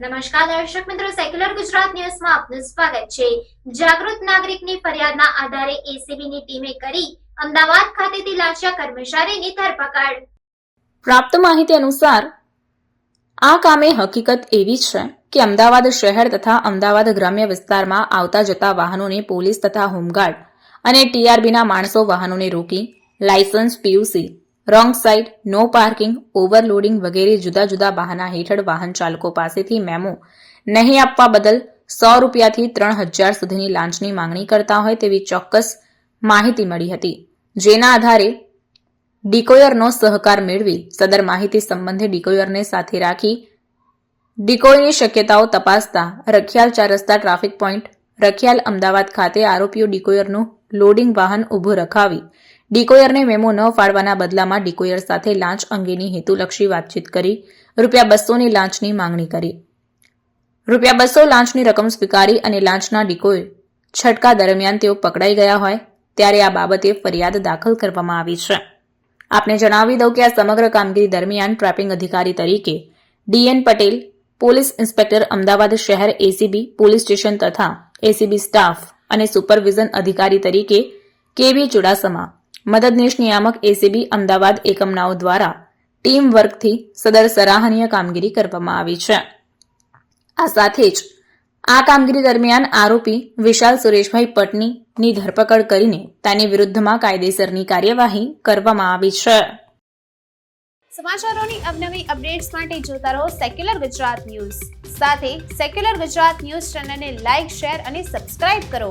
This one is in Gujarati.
નમસ્કાર, દર્શક મિત્રો સેક્યુલર ગુજરાત ન્યૂઝમાં આપનું સ્વાગત છે. જાગૃત નાગરિકની ફરિયાદના આધારે એસીબીની ટીમે કરી અમદાવાદ ખાતેથી લાંચા કર્મચારીની ધરપકડ. પ્રાપ્ત માહિતી અનુસાર, આ કામે હકીકત એવી છે કે અમદાવાદ શહેર તથા અમદાવાદ ગ્રામ્ય વિસ્તારમાં આવતા જતા વાહનોને પોલીસ તથા હોમગાર્ડ અને ટીઆરબીના માણસો વાહનોને રોકી licence PUC wrong side, no parking, overloading વગેરે જુદા જુદા બહાના હેઠળ વાહન ચાલકો પાસેથી મેમો નહીં આપવા બદલ સો રૂપિયાથી ત્રણ હજાર સુધીની લાંચની માંગણી કરતા હોય તેવી ચોક્કસ માહિતી મળી હતી. જેના આધારે ડિકોયરનો સહકાર મેળવી સદર માહિતી સંબંધે ડિકોયરને સાથે રાખી ડિકોયની શક્યતાઓ તપાસતા રખિયાલ ચાર રસ્તા ટ્રાફિક પોઈન્ટ, રખિયાલ અમદાવાદ ખાતે આરોપીઓ ડિકોયરનું લોડિંગ વાહન ઊભું રખાવી ડિકોયરને મેમો ન ફાળવાના બદલામાં ડિકોયર સાથે લાંચ અંગેની હેતુલક્ષી વાતચીત કરી, રૂપિયા બસોની લાંચની માંગણી કરી. રૂપિયા બસો લાંચની રકમ સ્વીકારી અને લાંચના ડિકોય છટકા દરમિયાન તેઓ પકડાઈ ગયા હોય, ત્યારે આ બાબતે ફરિયાદ દાખલ કરવામાં આવી છે. આપને જણાવી દઉં કે આ સમગ્ર કામગીરી દરમિયાન ટ્રાફિક અધિકારી તરીકે DN Patel, police inspector Ahmedabad શહેર એસીબી, પોલીસ સ્ટેશન તથા એસીબી સ્ટાફ અને સુપરવિઝન અધિકારી તરીકે કેવી ચુડાસમા મદદનીશ નિયામક એસીબી અમદાવાદ એકમનાઓ દ્વારા ટીમ વર્કથી સદર સરાહનીય કામગીરી કરવામાં આવી છે. આ સાથે જ આ કામગીરી દરમિયાન આરોપી વિશાલ સુરેશભાઈ પટનીની ધરપકડ કરીને તેની વિરુદ્ધમાં કાયદેસરની કાર્યવાહી કરવામાં આવી છે. સમાચારોની અવનવી અપડેટ્સ માટે જોતા રહો સેક્યુલર ગુજરાત ન્યૂઝ. સાથે સેક્યુલર ગુજરાત ન્યૂઝ ચેનલને લાઇક શેર અને સબસ્ક્રાઇબ કરો.